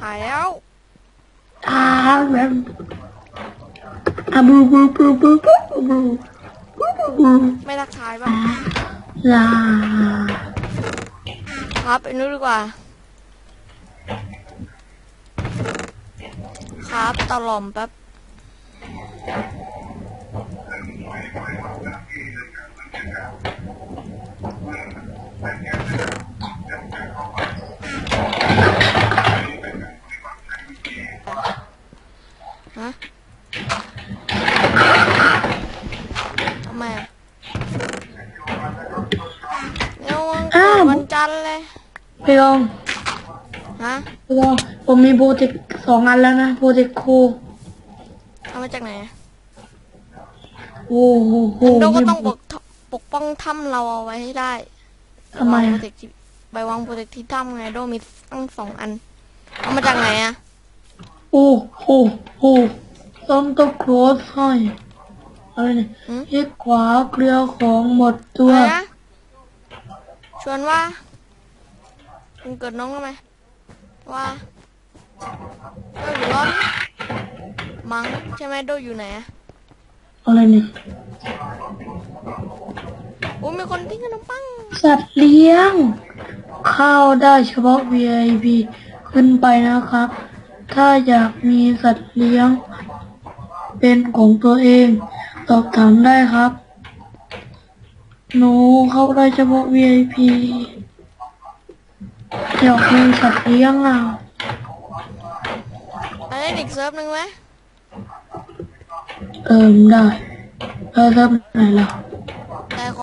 หายแล้วอ่าแบบอะบูบูบูบูบูบูบูบูบูไม่ทักทายบ้างลาครับไปนู้นดีกว่า ครับตะลอมแป๊บ ฮะทำไมอะเดี๋ยววันเกิดวันจันทร์เลย พี่ลองฮะพี่ลองผมมีโปรเจกต์สองอันแล้วนะโปรเจกต์ครูเอามาจากไหนอะโอ้โหโหเราก็ต้องปกปกป้องถ้ำเราเอาไว้ให้ได้ทำไมวางโปรอะเจกต์ที่ไปวางโปรเจกต์ที่ถ้ำไงโดมีตั้งสองอัน เอามาจากไหนอะ โอ้โหโหต้องต้องโคลสให้อะไรเนี่ยหืมคลิกขวาเคลียร์ของหมดตัว อะไรนะชวนว่าวันเกิดน้องทำไมว่าโดอยู่ร้อนมั้งใช่ไหมโดอยู่ไหนอะอะไรเนี่ย โอ้มีคนทิ้งขนมปังสัตว์เลี้ยง เข้าได้เฉพาะ VIP ขึ้นไปนะครับ ถ้าอยากมีสัตว์เลี้ยง เป็นของตัวเอง สอบถามได้ครับ หนูเข้าได้เฉพาะ VIP อยากมีสัตว์เลี้ยงอะไปเล่นอีกเซิร์ฟหนึ่งไหมเอิมได้เออเริ่มไหนล่ะ